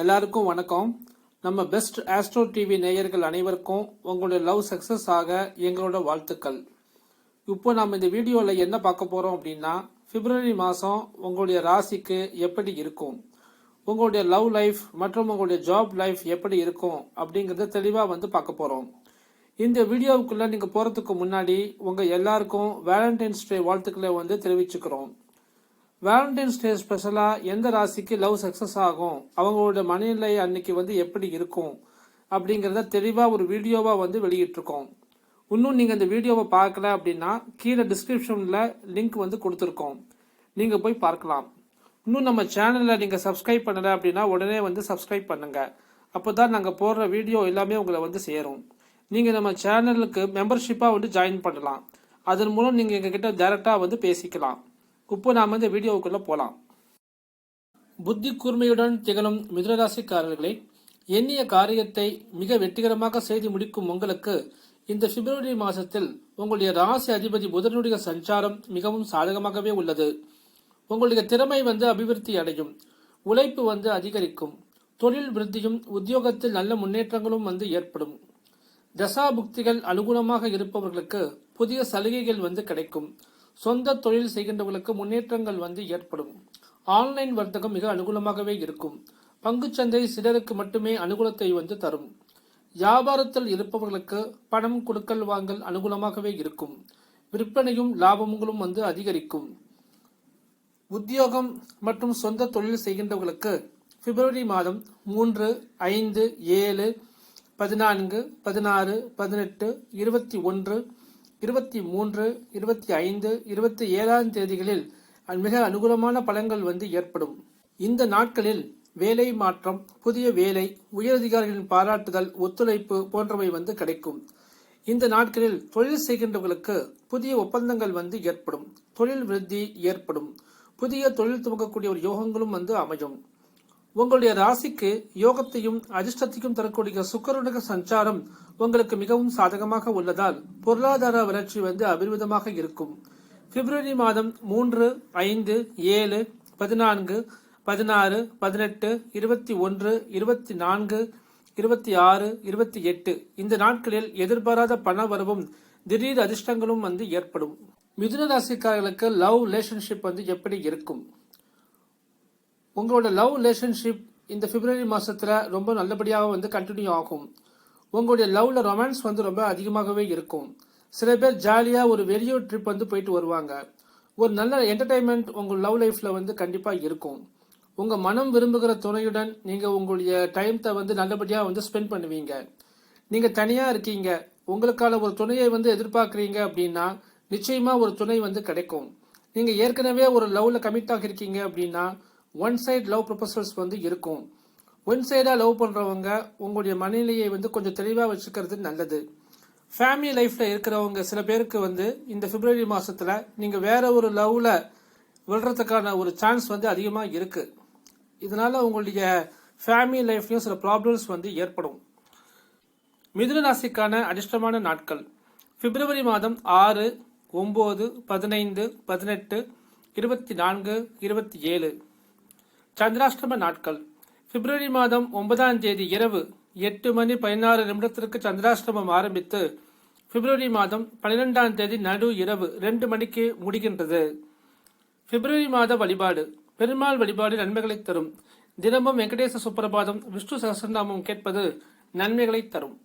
எல்லாருக்கும் வணக்கம். நம்ம பெஸ்ட் ஆஸ்ட்ரோ டிவி நேயர்கள் அனைவருக்கும் உங்களுடைய லவ் சக்சஸ் ஆக எங்களோட வாழ்த்துக்கள். இப்போ நம்ம இந்த வீடியோவில் என்ன பார்க்க போகிறோம் அப்படின்னா பிப்ரவரி மாதம் உங்களுடைய ராசிக்கு எப்படி இருக்கும்? உங்களுடைய லவ் லைஃப் மற்றும் உங்களுடைய ஜாப் லைஃப் எப்படி இருக்கும் அப்படிங்கிறத தெளிவாக வந்து பார்க்க போகிறோம் இந்த வீடியோவுக்குள்ளே நீங்கள் போகிறதுக்கு முன்னாடி உங்கள் எல்லாருக்கும் வேலண்டைன்ஸ் டே வாழ்த்துக்களை வந்து தெரிவிச்சுக்கிறோம். வேலண்டைன்ஸ் டே ஸ்பெஷலா எந்த ராசிக்கு லவ் சக்சஸ் ஆகும்? அவங்களோட மனநிலை அன்னைக்கு வந்து எப்படி இருக்கும்? அப்படிங்கிறத தெளிவா ஒரு வீடியோவா வந்து வெளியிட்டிருக்கோம். இன்னும் நீங்க இந்த வீடியோவை பார்க்கல அப்படின்னா கீழே டிஸ்கிரிப்ஷன்ல லிங்க் வந்து கொடுத்துருக்கோம். நீங்க போய் பார்க்கலாம். இன்னும் நம்ம சேனலில் நீங்கள் சப்ஸ்கிரைப் பண்ணல அப்படின்னா உடனே வந்து சப்ஸ்கிரைப் பண்ணுங்க. அப்போதான் நாங்கள் போடுற வீடியோ எல்லாமே உங்களை வந்து சேரும். நீங்கள் நம்ம சேனலுக்கு மெம்பர்ஷிப்பாக வந்து ஜாயின் பண்ணலாம். அதன் மூலம் நீங்கள் எங்ககிட்ட டேரெக்டாக வந்து பேசிக்கலாம். இப்போ நாம் இந்த வீடியோவுக்குள்ளே போகலாம் புத்தி கூர்மையுடன் திகழும் மிதுனராசிக்காரர்களே எண்ணிய காரியத்தை மிக வெற்றிகரமாக செய்து முடிக்கும் உங்களுக்கு இந்த பிப்ரவரி மாதத்தில் உங்களுடைய ராசி அதிபதி புதனுடைய சஞ்சாரம் மிகவும் சாதகமாகவே உள்ளது. உங்களுடைய திறமை வந்து அபிவிருத்தி அடையும் உழைப்பு வந்து அதிகரிக்கும் தொழில் விருத்தியும் உத்தியோகத்தில் நல்ல முன்னேற்றங்களும் வந்து ஏற்படும். தசா புக்திகள் அனுகூலமாக இருப்பவர்களுக்கு புதிய சலுகைகள் வந்து கிடைக்கும். சொந்த தொழில் செய்கின்றவர்களுக்கு முன்னேற்றங்கள் வந்து ஏற்படும். ஆன்லைன் வர்த்தகம் மிக அனுகூலமாகவே இருக்கும். பங்குச்சந்தை சிலருக்கு மட்டுமே அனுகூலத்தை வந்து தரும். வியாபாரத்தில் இருப்பவர்களுக்கு பணம் கொடுக்கல் வாங்கல் அனுகூலமாகவே இருக்கும். விற்பனையும் லாபங்களும் வந்து அதிகரிக்கும். உத்தியோகம் மற்றும் சொந்த தொழில் செய்கின்றவர்களுக்கு பிப்ரவரி மாதம் மூன்று ஐந்து ஏழு பதினான்கு பதினாறு பதினெட்டு இருபத்தி ஒன்று இருபத்தி மூன்று இருபத்தி ஐந்து இருபத்தி ஏழாம் தேதிகளில் மிக அனுகூலமான பலன்கள் வந்து ஏற்படும். இந்த நாட்களில் வேலை மாற்றம் புதிய வேலை உயரதிகாரிகளின் பாராட்டுதல் ஒத்துழைப்பு போன்றவை வந்து கிடைக்கும். இந்த நாட்களில் தொழில் செய்கின்றவர்களுக்கு புதிய ஒப்பந்தங்கள் வந்து ஏற்படும். தொழில் விருத்தி ஏற்படும். புதிய தொழில் துவங்கக்கூடிய ஒரு யோகங்களும் வந்து அமையும். உங்களுடைய ராசிக்கு யோகத்தையும் அதிர்ஷ்டத்தையும் தரக்கூடிய சுக்கரனுடைய சஞ்சாரம் உங்களுக்கு மிகவும் சாதகமாக உள்ளதால் பொருளாதார வளர்ச்சி வந்து அபிர்விதமாக இருக்கும். பிப்ரவரி மாதம் மூன்று ஐந்து ஏழு பதினான்கு பதினாறு பதினெட்டு இருபத்தி ஒன்று இருபத்தி நான்கு இருபத்தி ஆறு இருபத்தி எட்டு இந்த நாட்களில் எதிர்பாராத பண வரவும் திடீர் அதிர்ஷ்டங்களும் வந்து ஏற்படும். மிதுன ராசிக்காரர்களுக்கு லவ் ரிலேஷன்ஷிப் வந்து எப்படி இருக்கும்? உங்களோட லவ் ரிலேஷன்ஷிப் இந்த பிப்ரவரி மாதத்தில் ரொம்ப நல்லபடியாக வந்து கண்டினியூ ஆகும். உங்களுடைய லவ்ல ரொமான்ஸ் வந்து ரொம்ப அதிகமாகவே இருக்கும். சில பேர் ஜாலியாக ஒரு வெளியூர் ட்ரிப் வந்து போயிட்டு வருவாங்க. ஒரு நல்ல என்டர்டைன்மெண்ட் உங்கள் லவ் லைஃப்பில் வந்து கண்டிப்பாக இருக்கும். உங்கள் மனம் விரும்புகிற துணையுடன் நீங்கள் உங்களுடைய டைம்த்தை வந்து நல்லபடியாக வந்து ஸ்பெண்ட் பண்ணுவீங்க. நீங்கள் தனியாக இருக்கீங்க. உங்களுக்கான ஒரு துணையை வந்து எதிர்பார்க்குறீங்க அப்படின்னா நிச்சயமாக ஒரு துணை வந்து கிடைக்கும். நீங்கள் ஏற்கனவே ஒரு லவ்வில் கமிட் ஆகிருக்கீங்க அப்படின்னா ஒன் சைட் லவ் ப்ரொபோசல்ஸ் வந்து இருக்கும். ஒன் சைடாக லவ் பண்ணுறவங்க உங்களுடைய மனநிலையை வந்து கொஞ்சம் தெளிவாக வச்சுக்கிறது நல்லது. ஃபேமிலி லைஃப்பில் இருக்கிறவங்க சில பேருக்கு வந்து இந்த பிப்ரவரி மாதத்தில் நீங்கள் வேற ஒரு லவ்வில் விழுறதுக்கான ஒரு சான்ஸ் வந்து அதிகமாக இருக்குது இதனால் உங்களுடைய ஃபேமிலி லைஃப்லையும் சில ப்ராப்ளம்ஸ் வந்து ஏற்படும். மிதுன ராசிக்கான அதிர்ஷ்டமான நாட்கள். பிப்ரவரி மாதம் ஆறு ஒம்பது பதினைந்து பதினெட்டு இருபத்தி நான்கு இருபத்தி ஏழு. சந்திராஷ்டம நாட்கள். பிப்ரவரி மாதம் ஒன்பதாம் தேதி இரவு எட்டு மணி பதினாறு நிமிடத்திற்கு சந்திராஷ்டமம் ஆரம்பித்து பிப்ரவரி மாதம் பன்னிரெண்டாம் தேதி நடு இரவு ரெண்டு மணிக்கு முடிகின்றது. பிப்ரவரி மாத வழிபாடு. பெருமாள் வழிபாடு நன்மைகளை தரும். தினமும் வெங்கடேச சுப்பிரபாதம் விஷ்ணு சகசிரநாமம் கேட்பது நன்மைகளை தரும்.